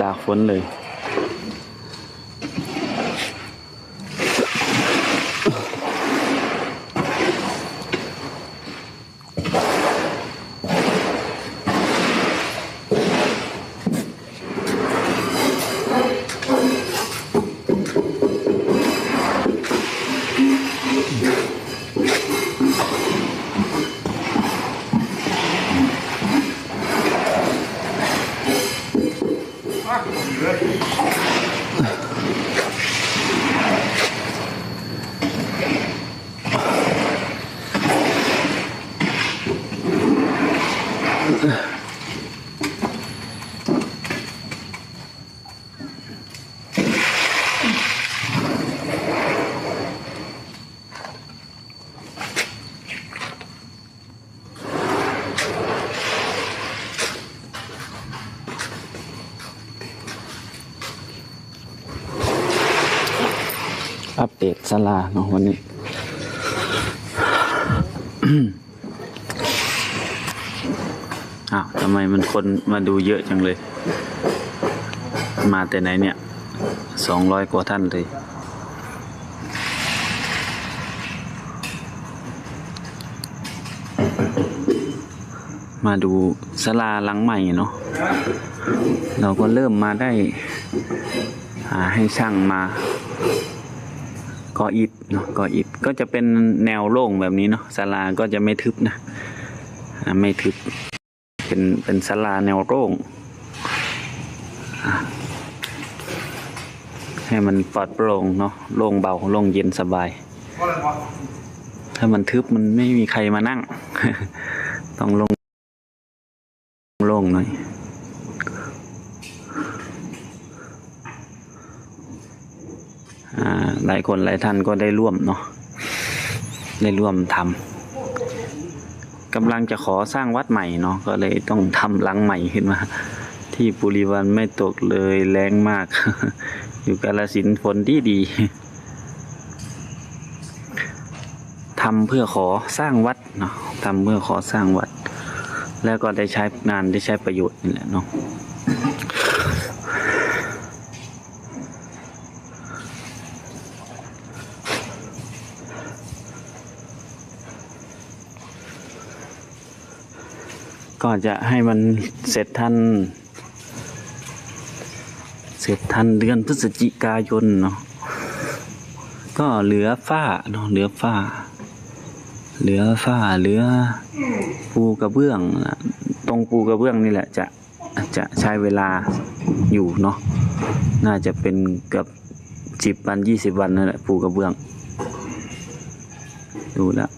ตากฝนเลย ลาเนาะวันนี้ อ้าวทำไมมันคนมาดูเยอะจังเลย มาแต่ไหนเนี่ย สองร้อยกว่าท่านเลย มาดูสลาหลังใหม่เนาะ เราก็เริ่มมาได้ หาให้ช่างมา ก่ออิฐเนาะก่ออิฐก็จะเป็นแนวโล่งแบบนี้เนาะศาลาก็จะไม่ทึบนะไม่ทึบเป็นเป็นศาลาแนวโล่งให้มันปลอดโปร่งเนาะโล่งเบาโล่งเย็นสบาย ถ้ามันทึบมันไม่มีใครมานั่ง ต้องลงโล่งหน่อย อ่า หลายคนหลายท่านก็ได้ร่วมเนาะได้ร่วมทำกำลังจะขอสร้างวัดใหม่เนาะก็เลยต้องทำหลังใหม่ขึ้นมา ที่ปุริวันไม่ตกเลยแรงมาก อยู่กาลสินฝนดีดีทำเพื่อขอสร้างวัดเนาะทำเพื่อขอสร้างวัด แล้วก็ได้ใช้งานได้ใช้ประโยชน์นี่แหละเนาะ ก็จะให้มันเสร็จทันเสร็จทันเดือนพฤศจิกายนเนาะก็เหลือฝ้าเนาะเหลือฝ้า เหลือฝ้าเหลือปูกระเบื้องนะตรงปูกระเบื้องนี่แหละจะจะใช้เวลาอยู่เนาะน่าจะเป็นเกือบสิบวันยี่สิบวันนั่นแหละปูกระเบื้อง ดูแล้ว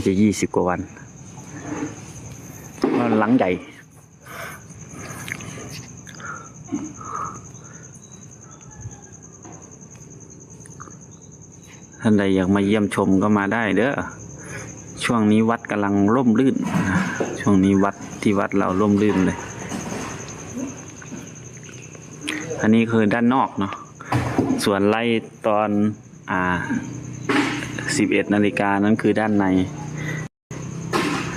าจะยี่สิบกว่าวันก็หลังใหญ่ ท่านใดอยากมาเยี่ยมชมก็มาได้เด้อ ช่วงนี้วัดกำลังร่มรื่น ช่วงนี้วัดที่วัดเราร่มรื่นเลย อันนี้คือด้านนอกเนาะ ส่วนไล่ตอนอ่าสิบเอ็ดนาฬิกานั้นคือด้านใน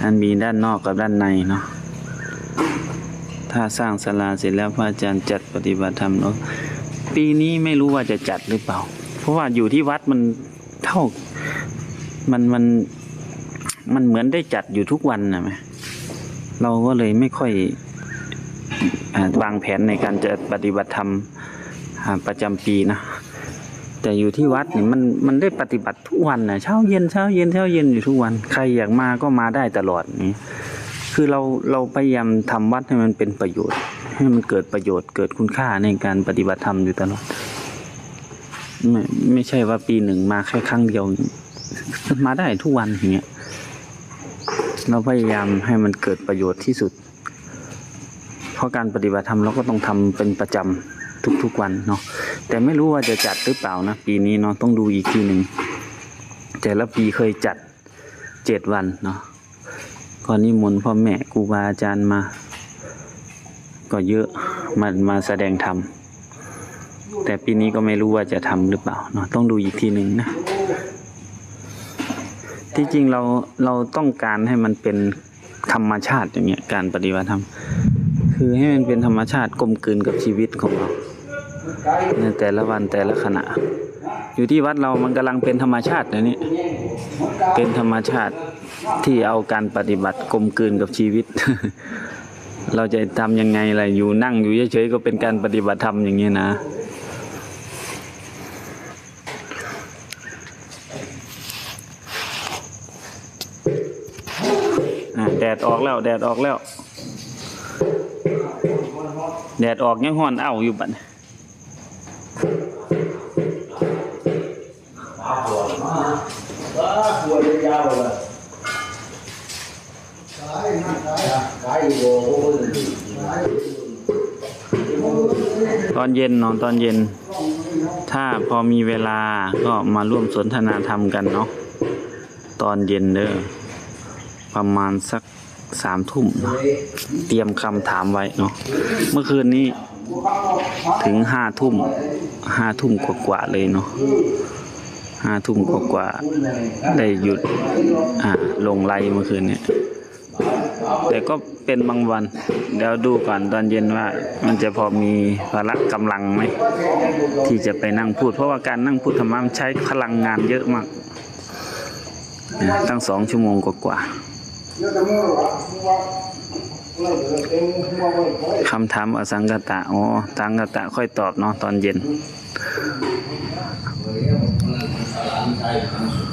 อันมีด้านนอกกับด้านในเนาะถ้าสร้างศาลาเสร็จแล้วพระอาจารย์จัดปฏิบัติธรรมเนาะปีนี้ไม่รู้ว่าจะจัดหรือเปล่า เพราะว่าอยู่ที่วัดมันเท่ามันมันมันเหมือนได้จัดอยู่ทุกวันนะไหมเราก็เลยไม่ค่อยอวางแผนในการจะปฏิบัติธรรมประจำปีนะ แต่อยู่ที่วัดนี่มันมันได้ปฏิบัติทุกวันนะเช้าเย็นเช้าเย็นเช้าเย็นอยู่ทุกวัน ใครอยากมาก็มาได้ตลอดนี่คือเราเราพยายามทำวัดให้มันเป็นประโยชน์ ให้มันเกิดประโยชน์เกิดคุณค่าในการปฏิบัติธรรมอยู่ตลอดไม่ไม่ใช่ว่าปีหนึ่งมาแค่ครั้งเดียว มาได้ทุกวันอย่างเงี้ยเราพยายามให้มันเกิดประโยชน์ที่สุด เพราะการปฏิบัติธรรมเราก็ต้องทำเป็นประจำทุกๆวันเนาะ แต่ไม่รู้ว่าจะจัดหรือเปล่านะ ปีนี้เนาะต้องดูอีกทีหนึ่งแต่ละปีเคยจัดเจ็ดวันเนาะก็นิมนต์พ่อแม่ครูบาอาจารย์มา ก็เยอะมามาแสดงธรรมแต่ปีนี้ก็ไม่รู้ว่าจะทำหรือเปล่าเนาะต้องดูอีกทีหนึ่งนะที่จริงเราเราต้องการให้มันเป็นธรรมชาติอย่างเงี้ยการปฏิบัติธรรมคือให้มันเป็นธรรมชาติกลมกลืนกับชีวิตของเรา ในแต่ละวันแต่ละขณะ อยู่ที่วัดเรามันกำลังเป็นธรรมชาตินะนี่เป็นธรรมชาติที่เอาการปฏิบัติกลมกลืนกับชีวิต เราจะทำยังไงล่ะอยู่นั่งอยู่เฉยๆก็เป็นการปฏิบัติธรรมอย่างนี้นะแดดออกแล้ว แดดออกแล้ว แดดออกยังห้อนเอ้าอยู่บัดนี้ หัวยาวๆเลยขายโบตอนเย็นนอนตอนเย็น ถ้าพอมีเวลาก็มาร่วมสนทนาธรรมกันเนาะตอนเย็นเด้อประมาณสักสามทุ่มเนาะเตรียมคำถามไว้เนาะเมื่อคืนนี้ถึงห้าทุ่มห้าทุ่มกว่าๆเลยเนาะ ห้าทุ่มกว่าๆได้หยุดอ่าลงไลเมื่อคืนเนี้แต่ก็เป็นบางวันเดี๋ยวดูก่อนตอนเย็นว่า มันจะพอมีพละกำลังไหมที่จะไปนั่งพูด เพราะว่าการนั่งพูดธรรมะใช้พลังงานเยอะมากนะตั้งสองชั่วโมงกว่าคำถามอสังกตะอ๋อสังกตะค่อยตอบเนาะตอนเย็น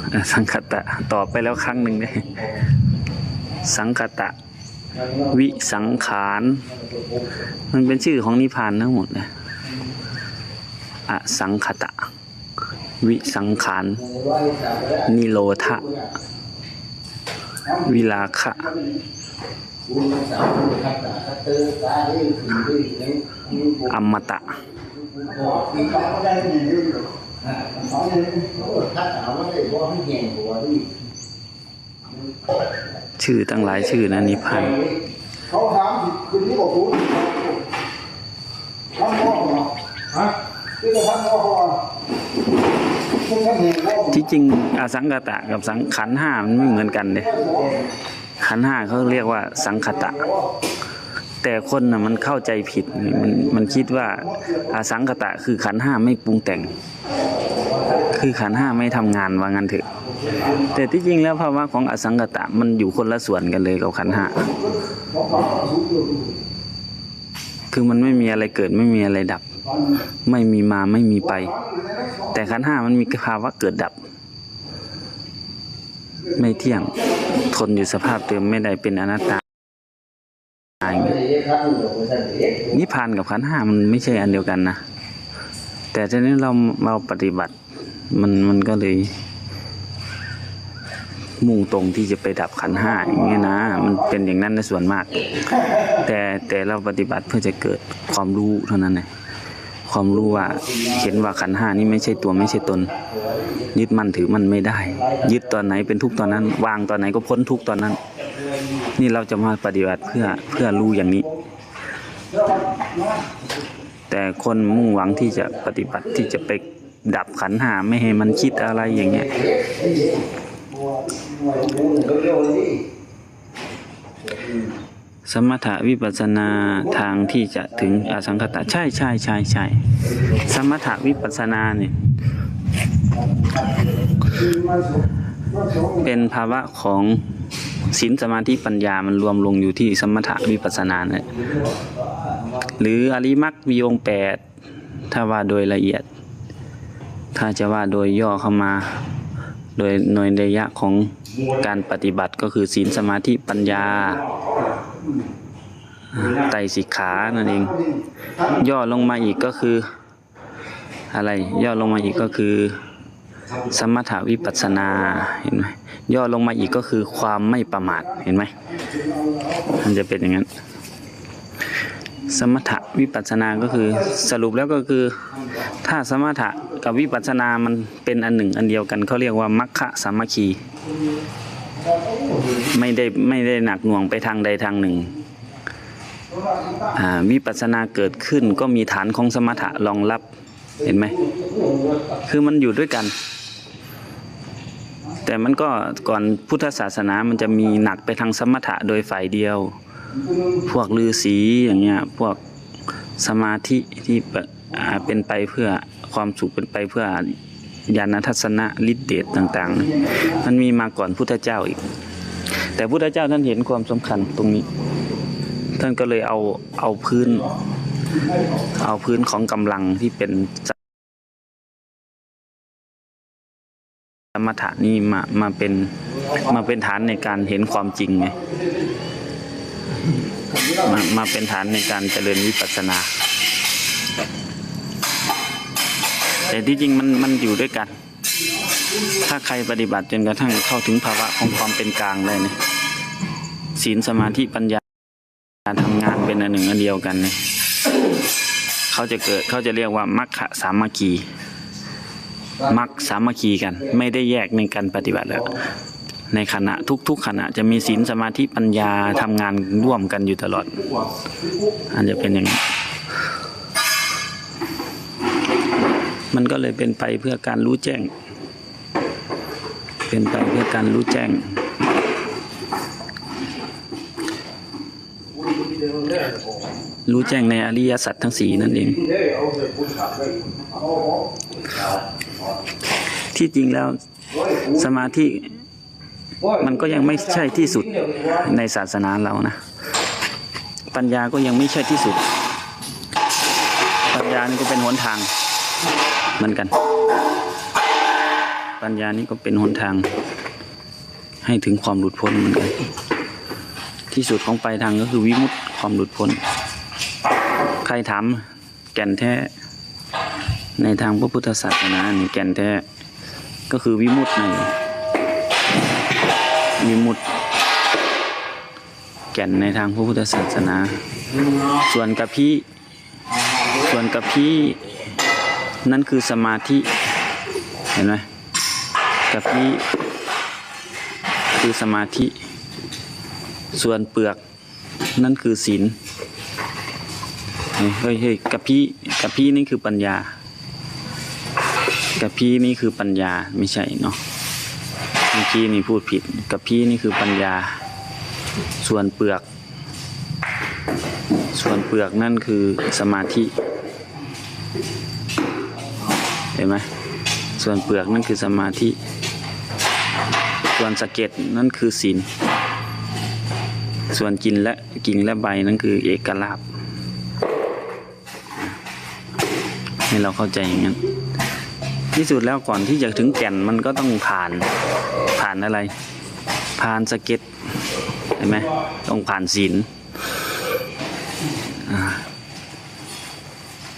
อ สังกตะตอบไปแล้วครั้งหนึ่งเนี่ยสังกตะ วิสังขาร มันเป็นชื่อของนิพพานทั้งหมดเลยอสังขตะ วิสังขาร นิโรธะวิลาคะอมตะ ชื่อตั้งหลายชื่อนะนิพพานเขาถามคืนนี้บอกคุณท่านพ่อเหรอฮะที่จะท่านพ่อคุณท่านเองที่จริงอสังกตะกับสังขันห้ามันไม่เหมือนกันเลยขันห้าเขาเรียกว่าสังคตะ แต่คนนะมันเข้าใจผิดมันมันคิดว่าอาสังคตะคือขันห้าไม่ปรุงแต่ง คือขันห้าไม่ทำงานว่างั้นเถอะ แต่ที่จริงแล้วภาวะของอสังกตะมันอยู่คนละส่วนกันเลยกับขันห้าคือมันไม่มีอะไรเกิดไม่มีอะไรดับ ไม่มีมาไม่มีไป แต่ขันห้ามันมีภาวะเกิดดับ ไม่เที่ยงทนอยู่สภาพเดิมไม่ได้เป็นอนัตตา นิพพานกับขันห้ามันไม่ใช่อันเดียวกันนะ แต่ทีนี้เราเราปฏิบัติมันมันก็เลย มุ่งตรงที่จะไปดับขันห้าอย่างเงี้ยนะ มันเป็นอย่างนั้นในส่วนมาก แต่แต่เราปฏิบัติเพื่อจะเกิดความรู้เท่านั้นเองความรู้ว่าเห็นว่าขันห้านี่ไม่ใช่ตัวไม่ใช่ตน ยึดมั่นถือมันไม่ได้ ยึดตอนไหนเป็นทุกตอนนั้น วางตอนไหนก็พ้นทุกตอนนั้น นี่เราจะมาปฏิบัติเพื่อเพื่อรู้อย่างนี้ แต่คนมุ่งหวังที่จะปฏิบัติที่จะไปดับขันหาไม่ให้มันคิดอะไรอย่างเงี้ยสมถะวิปัสสนาทางที่จะถึงอสังขตะใช่ใช่ใช่ใช่สมถะวิปัสสนาเนี่ยเป็นภาวะของ ศีลสมาธิปัญญามันรวมลงอยู่ที่สมถะวิปัสสนาเนี่ยหรืออริมักมีองค์แปดถ้าว่าโดยละเอียด ถ้าจะว่าโดยย่อเข้ามา โดยหน่วยระยะของการปฏิบัติก็คือศีลสมาธิปัญญาไตสิกขานั่นเอง ย่อลงมาอีกก็คือ อะไร ย่อลงมาอีกก็คือ สมถาวิปัสนาเห็นไหม ย่อลงมาอีกก็คือความไม่ประมาทเห็นไหมมันจะเป็นอย่างนั้น สมถะวิปัสสนาก็คือสรุปแล้วก็คือ ถ้าสมถะกับวิปัสสนามันเป็นอันหนึ่งอันเดียวกันเขาเรียกว่ามัคคะสามัคคีไม่ได้ไม่ได้หนักหน่วงไปทางใดทางหนึ่งอ่าวิปัสสนาเกิดขึ้นก็มีฐานของสมถะรองรับเห็นไหม คือมันอยู่ด้วยกัน แต่มันก็ก่อนพุทธศาสนามันจะมีหนักไปทางสมถะโดยฝ่ายเดียว พวกฤาษีอย่างเงี้ยพวกสมาธิที่เป็นไปเพื่อความสุขเป็นไปเพื่อญาณทัศนะฤทธิเดชต่างๆ มันมีมาก่อนพุทธเจ้าอีก แต่พุทธเจ้าท่านเห็นความสำคัญตรงนี้ ท่านก็เลยเอาเอาพื้น เอาพื้นของกำลังที่เป็น มถะนี่มามาเป็นมาเป็นฐานในการเห็นความจริงไงมามาเป็นฐานในการเจริญวิปัสสนา แต่ที่จริงมันมันอยู่ด้วยกัน ถ้าใครปฏิบัติจนกระทั่งเข้าถึงภาวะของความเป็นกลางเลยเนี่ยศีลสมาธิปัญญาทำงานเป็นอันหนึ่งอันเดียวกันเนี่ยเขาจะเกิดเขาจะเรียกว่ามัคคะสามัคคี มักสามัคคีกัน ไม่ได้แยกในการปฏิบัติแล้วในขณะทุกๆขณะจะมีศีลสมาธิปัญญาทำงานร่วมกันอยู่ตลอดอันจะเป็นอย่างนี้มันก็เลยเป็นไปเพื่อการรู้แจ้ง เป็นไปเพื่อการรู้แจ้ง รู้แจ้งในอริยสัจทั้งสี่นั่นเอง ที่จริงแล้วสมาธิมันก็ยังไม่ใช่ที่สุดในศาสนาเรานะ ปัญญาก็ยังไม่ใช่ที่สุด ปัญญานี่ก็เป็นหนทางเหมือนกัน ปัญญานี่ก็เป็นหนทาง ให้ถึงความหลุดพ้นเหมือนกัน ที่สุดของปลายทางก็คือวิมุตติความหลุดพ้น ใครถามแก่นแท้ในทางพระพุทธศาสนาแก่นแท้ ก็คือวิมุตในวิมุตแก่นในทางพระพุทธศาสนา ส่วนกับพี่ส่วนกับพี่นั่นคือสมาธิ เห็นไหมกับพี่คือสมาธิ ส่วนเปลือกนั่นคือศีล เฮ้ยเฮ้ยเฮ้ยกับพี่กับพี่นี่คือปัญญา กับพี่นี่คือปัญญาไม่ใช่เนาะเมื่อกี้นี่พูดผิดกับพี่นี่คือปัญญา ส่วนเปลือก ส่วนเปลือกนั่นคือสมาธิ เห็นไหมส่วนเปลือกนั่นคือสมาธิ ส่วนสะเก็ดนั่นคือศีลส่วนกินและกิ่งและใบนั่นคือเอกลาภให้เราเข้าใจอย่างนั้น ที่สุดแล้วก่อนที่จะถึงแก่นมันก็ต้องผ่านผ่านอะไร ผ่านสะเก็ดเห็นไหมต้องผ่านศีล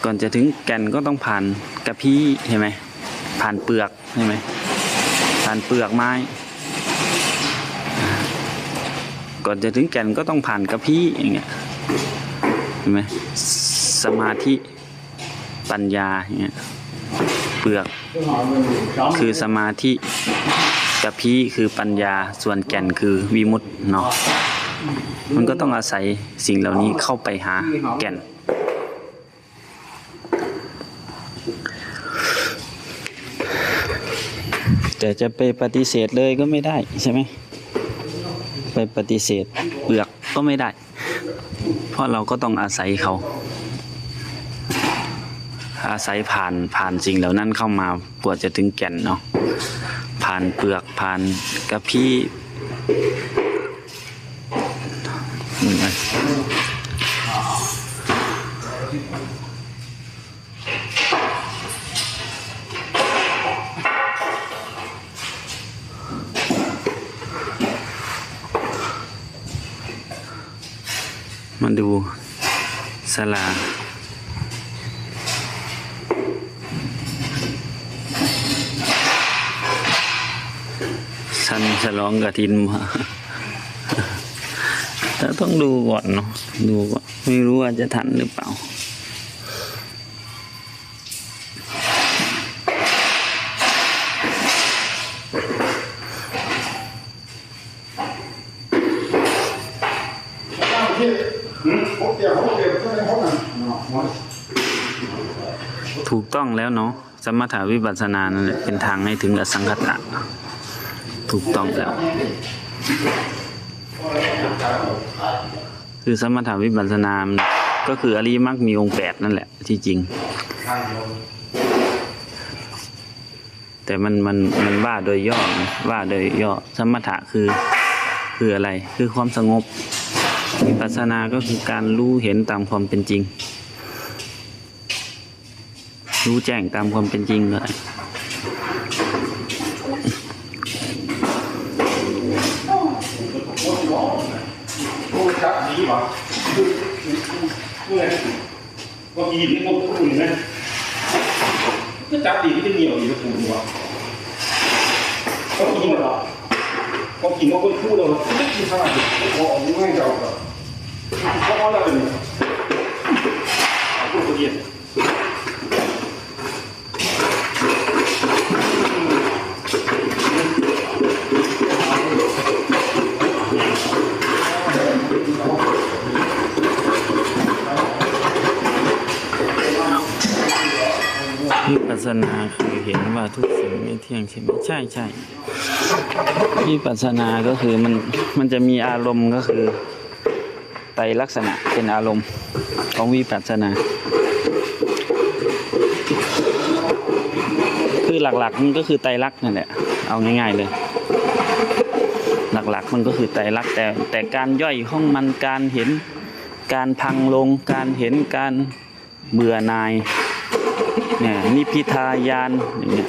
ก่อนจะถึงแก่นก็ต้องผ่านกระพี้ใช่ไหมผ่านเปลือกใช่ไหมผ่านเปลือกไม้ ก่อนจะถึงแก่นก็ต้องผ่านกระพี้อย่างเงี้ยเห็นไหมสมาธิปัญญาอย่างเงี้ย เปลือก คือสมาธิกะพี้คือปัญญาส่วนแก่นคือวิมุตติเนาะมันก็ต้องอาศัยสิ่งเหล่านี้เข้าไปหาแก่น แต่จะไปปฏิเสธเลยก็ไม่ได้ใช่ไหมไปปฏิเสธเปลือกก็ไม่ได้ เพราะเราก็ต้องอาศัยเขา อาศัยผ่านผ่านสิ่งเหล่านั้นเข้ามากว่าจะถึงแก่นเนาะผ่านเปลือกผ่านกระพี้มมาดูสลา ฉลองกระทินมาแต่ต้องดูก่อนเนาะดูก่อนไม่รู้ว่าจะทันหรือเปล่าถูกต้องแล้วเนาะสมถาวิปัสสนานั่นแหละเป็นทางให้ถึงอสังขตะ ถูกต้องแล้ว คือสมถาวิปัสสนามก็คืออริยมรรคมีองค์แปดนั่นแหละ ที่จริง แต่มันมันมันว่าโดยย่อว่าโดยย่อสมถะคือคืออะไร คือความสงบวิปัสสนาก็คือการรู้เห็นตามความเป็นจริง รู้แจ้งตามความเป็นจริงเลย โอ้จับดีป่ะเมื่อ ว่ากินนี่มันอุ่นนะก็จับดีก็จะเหนียวอยู่อุ่นว่ะก็กินหรอก็กินก็คนพูดเลยไม่กินข้าไหร่พอออกไม่เจ้าก็เพราะอะไรเนี่ยพูดคนเดียว นาคือเห็นว่าทุกสิ่งไม่เที่ยงใช่ไหมใช่ใช่วิปัสสนาก็คือมันมันจะมีอารมณ์ก็คือไตรลักษณะเป็นอารมณ์ของวิปัสสนา คือหลักๆมันก็คือไตรลักษณ์นั่นแหละเอาง่ายๆเลย หลักๆมันก็คือไตรลักษณ์แต่แต่การย่อยของมันการเห็นการพังลงการเห็นการเบื่อหน่าย เนี่ยนิพิทายานอย่างเงี้ย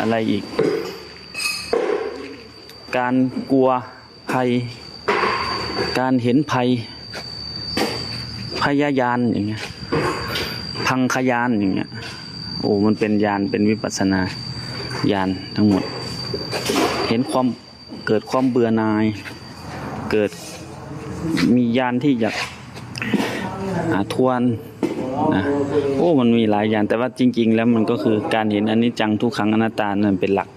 อะไรอีก การกลัวภัย การเห็นภัย พยายานอย่างเงี้ยพังขยานอย่างเงี้ยโอ้มันเป็นยานเป็นวิปัสนาญาณทั้งหมด เห็นความเกิดความเบื่อหน่าย เกิดมียานที่อยากทวน นะโอ้มันมีหลายอย่างแต่ว่าจริง ๆ แล้วมันก็คือการเห็นอันิจจังทุกขังอนัตตานั่นเป็นหลัก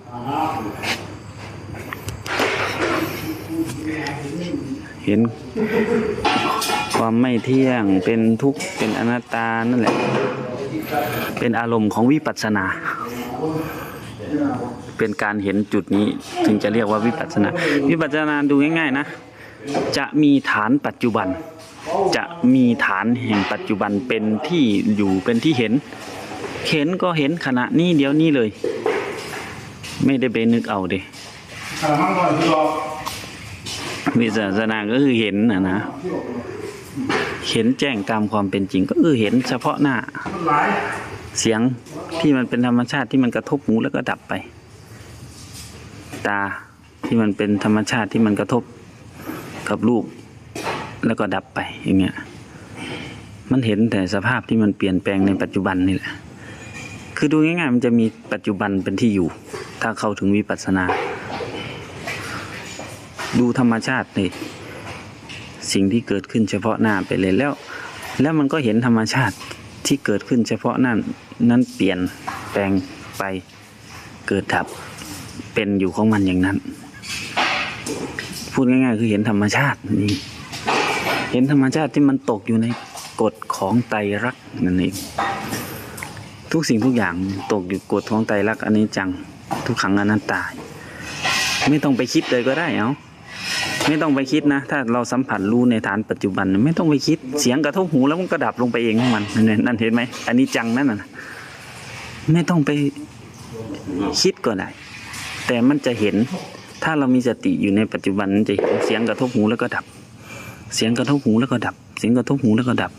เห็นความไม่เที่ยงเป็นทุกข์เป็นอนัตตานั่นแหละ เป็นอารมณ์ของวิปัสสนา เป็นการเห็นจุดนี้ถึงจะเรียกว่าวิปัสสนา วิปัสสนาดูง่าย ๆ นะ จะมีฐานปัจจุบัน จะมีฐานแห่งปัจจุบันเป็นที่อยู่เป็นที่เห็น เห็นก็เห็นขณะนี้เดี๋ยวนี้เลย ไม่ได้ไปนึกเอาเดขนาดมั่งก่อนที่รอวิปัสนาก็คือเห็นนะนะ เห็นแจ้งตามความเป็นจริงก็คือเห็นเฉพาะหน้า เสียงที่มันเป็นธรรมชาติที่มันกระทบหูแล้วก็ดับไป ตาที่มันเป็นธรรมชาติที่มันกระทบกับรูป แล้วก็ดับไปอย่างเงี้ย มันเห็นแต่สภาพที่มันเปลี่ยนแปลงในปัจจุบันนี่แหละ คือดูง่ายๆมันจะมีปัจจุบันเป็นที่อยู่ ถ้าเข้าถึงวิปัสสนา ดูธรรมชาติเลยสิ่งที่เกิดขึ้นเฉพาะหน้าไปเลยแล้ว แล้วมันก็เห็นธรรมชาติที่เกิดขึ้นเฉพาะนั่นนั้นเปลี่ยนแปลงไปเกิดดับเป็นอยู่ของมันอย่างนั้น พูดง่ายๆคือเห็นธรรมชาตินี่ เห็นธรรมชาติที่มันตกอยู่ในกฎของไตรลักษณ์นั่นเองทุกสิ่งทุกอย่างตกอยู่กฎของไตรลักษณ์อันนี้จังทุกขังอนัตตาไม่ต้องไปคิดเลยก็ได้เอาไม่ต้องไปคิดนะ ถ้าเราสัมผัสรู้ในฐานปัจจุบัน ไม่ต้องไปคิดเสียงกระทบหูแล้วมันก็ดับลงไปเองของมันนั่นเห็นไหมอันนี้จังนั่นน่ะไม่ต้องไปคิดก็ได้แต่มันจะเห็นถ้าเรามีสติอยู่ในปัจจุบันจะเห็นเสียงกระทบหูแล้วก็ดับ เสียงกระทบหูแล้วก็ดับ เสียงกระทบหูแล้วก็ดับ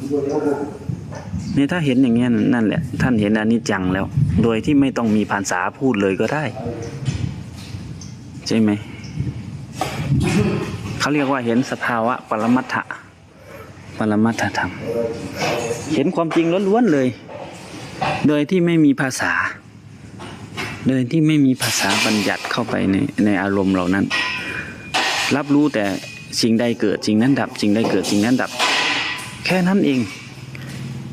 เนี่ยถ้าเห็นอย่างเงี้ยนั่นแหละ ท่านเห็นอนิจจังแล้ว โดยที่ไม่ต้องมีภาษาพูดเลยก็ได้ ใช่ไหมเขาเรียกว่าเห็นสภาวะปรมัตถะปรมัตถธรรม เห็นความจริงล้วนๆเลย โดยที่ไม่มีภาษา โดยที่ไม่มีภาษาบัญญัติเข้าไปในในอารมณ์เหล่านั้น รับรู้แต่ สิ่งใดเกิดสิ่งนั้นดับสิ่งใดเกิดสิ่งนั้นดับ แค่นั้นเอง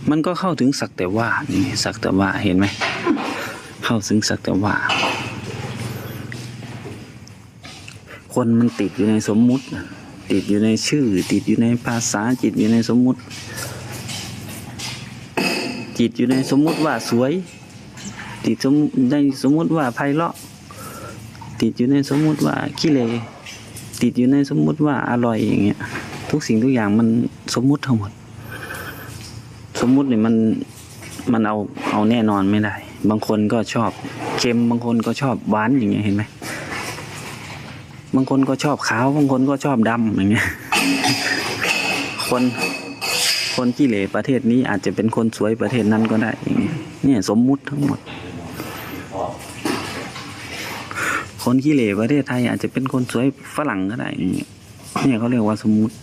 มันก็เข้าถึงสักแต่ว่านี่สักแต่ว่าเห็นไหมเข้าถึงสักแต่ว่า คนมันติดอยู่ในสมมุติ ติดอยู่ในชื่อ ติดอยู่ในภาษาจิตอยู่ในสมมุติ จิตอยู่ในสมมุติว่าสวย ติดสมในสมมุติว่าไพเราะติดอยู่ในสมมุติว่าขี้เล ติดอยู่ในสมมุติว่าอร่อยอย่างเงี้ยทุกสิ่งทุกอย่างมันสมมุติทั้งหมด สมมุติเนี่ยมันมันเอาเอาแน่นอนไม่ได้ บางคนก็ชอบเค็มบางคนก็ชอบหวานอย่างเงี้ยเห็นไหมบางคนก็ชอบขาวบางคนก็ชอบดำอย่างเงี้ยคนคนขี้เหร่ประเทศนี้อาจจะเป็นคนสวยประเทศนั้นก็ได้อย่างเงี้ยเนี่ยสมมุติทั้งหมด คนขี้เหร่ประเทศไทย อาจจะเป็นคนสวยฝรั่งก็ได้เงี้ยเนี่ยเขาเรียกว่าสมมุติ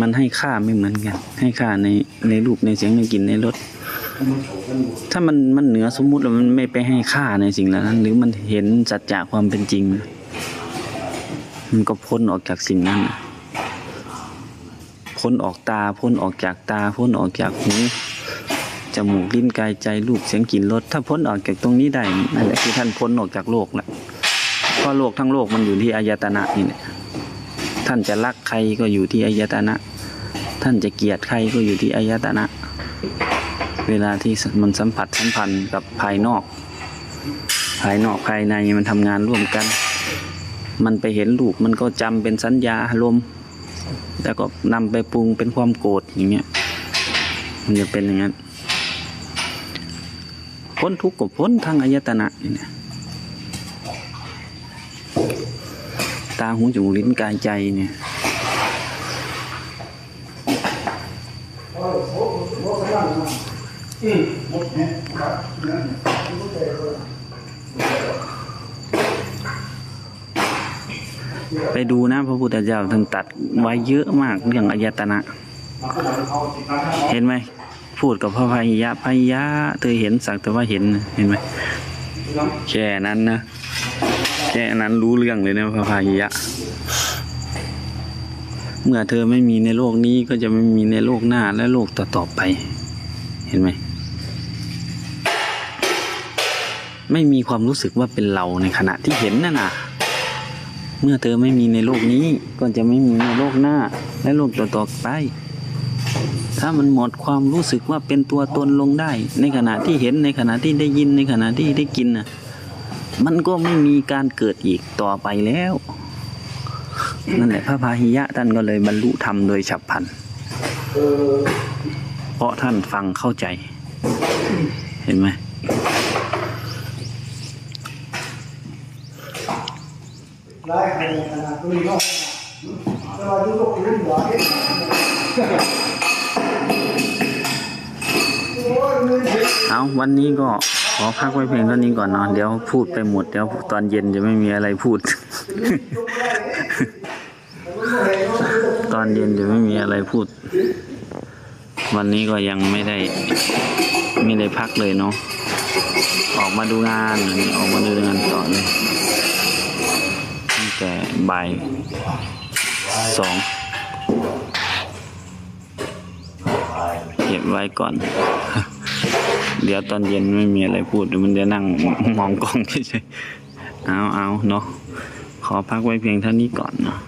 มันให้ค่าไม่เหมือนกัน ให้ค่าในในรูปในเสียงในกลิ่นในรสถ้ามันมันเหนือสมมุติแล้วมันไม่ไปให้ค่าในสิ่งเหล่านั้น หรือมันเห็นสัจจะความเป็นจริง มันก็พ้นออกจากสิ่งนั้นพ้นออกตาพ้นออกจากตาพ้นออกจากหู มูกลิ้นกายใจรูปเสียงกลิ่นรสถ้าพ้นออกจากตรงนี้ได้นั่นแหละคือท่านพ้นออกจากโลกแล้วเพราะโลกทั้งโลกมันอยู่ที่อายตนะนี่แหละท่านจะรักใครก็อยู่ที่อายตนะ ท่านจะเกลียดใครก็อยู่ที่อายตนะ เวลาที่มันสัมผัสสัมพันธ์กับภายนอก ภายนอกภายในมันทำงานร่วมกัน มันไปเห็นรูปมันก็จำเป็นสัญญาอารมณ์แล้วก็นำไปปรุงเป็นความโกรธอย่างเงี้ยมันจะเป็นอย่างนั้น พ้นทุกข์ก็พ้นทางอายตนะนี่นะตาหูจมูกลิ้นกายใจเนี่ยไปดูนะพระพุทธเจ้าท่านตัดไว้เยอะมากเรื่องอายตนะ เห็นไหม พูดกับพระพายะพายะเธอเห็นสักแต่ว่าเห็นเห็นไหมแค่นั้นนะแค่นั้นรู้เรื่องเลยนะพระพายะเมื่อเธอไม่มีในโลกนี้ก็จะไม่มีในโลกหน้าและโลกต่อๆไป เห็นไหมไม่มีความรู้สึกว่าเป็นเราในขณะที่เห็นนั่นน่ะ เมื่อเธอไม่มีในโลกนี้ก็จะไม่มีในโลกหน้า และโลกต่อๆไป ถ้ามันหมดความรู้สึกว่าเป็นตัวตนลงได้ ในขณะที่เห็นในขณะที่ได้ยินในขณะที่ได้กินน่ะมันก็ไม่มีการเกิดอีกต่อไปแล้ว นั่นแหละพระพาหิยะท่านก็เลยบรรลุธรรมโดยฉับพลันเพราะท่านฟังเข้าใจ เห็นไหมได้ขนาดนี้ก็สวัสดีลูกรุ่นหวาน เอาวันนี้ก็ขอพักไว้เพียงเท่านี้ก่อนเนาะเดี๋ยวพูดไปหมดเดี๋ยวตอนเย็นจะไม่มีอะไรพูด ตอนเย็นจะไม่มีอะไรพูด วันนี้ก็ยังไม่ได้ไม่ได้พักเลยเนาะออกมาดูงานอย่างนี้ออกมาดูงานต่อเลยตั้งแต่บ่ายสองเก็บไว้ก่อน เดี๋ยวตอนเย็นไม่มีอะไรพูดเดี๋ยวมันจะนั่งมองกล้องเฉยๆเอาเอาเนาะขอพักไว้เพียงเท่านี้ก่อนเนาะ